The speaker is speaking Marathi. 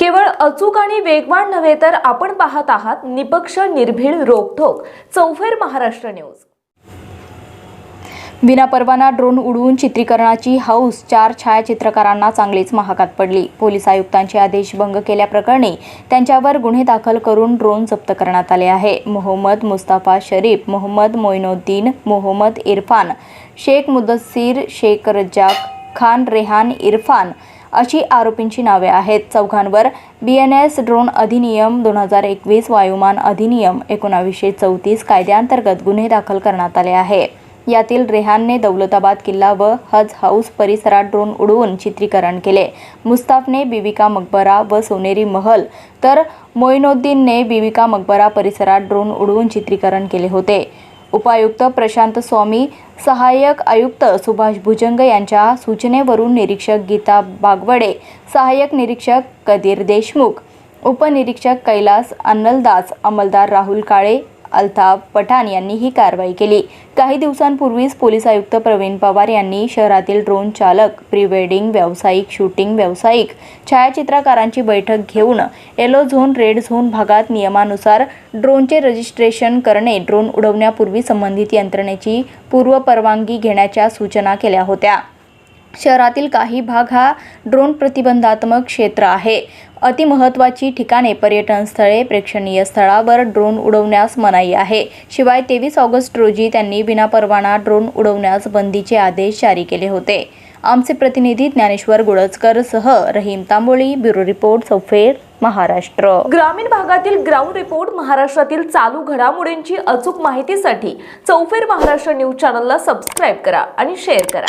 केवळ अचूक आणि वेगवान नव्हे तर आपण पाहत आहात निपक्ष निर्भीड रोखोक चौफेर महाराष्ट्र न्यूज. विनापरवाना ड्रोन उडवून चित्रीकरणाची हौस चार छायाचित्रकारांना चांगलीच महागात पडली. पोलीस आयुक्तांचे आदेश भंग केल्याप्रकरणी त्यांच्यावर गुन्हे दाखल करून ड्रोन जप्त करण्यात आले आहे. मोहम्मद मुस्ताफा शरीफ मोहम्मद मोइनुद्दीन मोहम्मद इरफान शेख मुदस्सीर शेख रज्जाक खान रेहान इरफान अशी आरोपींची नावे आहेत. चौघांवर बी एन एस ड्रोन अधिनियम दोन हजार एकवीस वायुमान अधिनियम एकोणावीसशे चौतीस कायद्याअंतर्गत गुन्हे दाखल करण्यात आले आहे. यातील रेहानने दौलताबाद किल्ला व हज हाऊस परिसरात ड्रोन उडवून चित्रीकरण केले. मुस्ताफने बिबिका मकबरा व सोनेरी महल तर मोईनुद्दीनने बिबिका मकबरा परिसरात ड्रोन उडवून चित्रीकरण केले होते. उपायुक्त प्रशांत स्वामी सहाय्यक आयुक्त सुभाष भुजंग यांच्या सूचनेवरून निरीक्षक गीता बागवडे सहाय्यक निरीक्षक कदीर देशमुख उपनिरीक्षक कैलास अन्नलदास अंमलदार राहुल काळे अल्ताफ पठाण यांनी ही कारवाई केली. काही दिवसांपूर्वीच पोलीस आयुक्त प्रवीण पवार यांनी शहरातील ड्रोन चालक प्री वेडिंग व्यावसायिक शूटिंग व्यावसायिक छायाचित्रकारांची बैठक घेऊन येलो झोन रेड झोन भागात नियमानुसार ड्रोनचे रजिस्ट्रेशन करणे ड्रोन उडवण्यापूर्वी संबंधित यंत्रणेची पूर्वपरवानगी घेण्याच्या सूचना केल्या होत्या. शहरातील काही भाग हा ड्रोन प्रतिबंधात्मक क्षेत्र आहे. अतिमहत्वाची ठिकाणे पर्यटन स्थळे प्रेक्षणीय स्थळावर ड्रोन उडवण्यास मनाई आहे. शिवाय तेवीस ऑगस्ट रोजी त्यांनी विनापरवाना ड्रोन उडवण्यास बंदीचे आदेश जारी केले होते. आमचे प्रतिनिधी ज्ञानेश्वर गुळजकर सह रहीम तांबोळी ब्युरो रिपोर्ट सौफेर महाराष्ट्र. ग्रामीण भागातील ग्राउंड रिपोर्ट महाराष्ट्रातील चालू घडामोडींची अचूक माहितीसाठी चौफेर महाराष्ट्र न्यूज चॅनलला सबस्क्राईब करा आणि शेअर करा.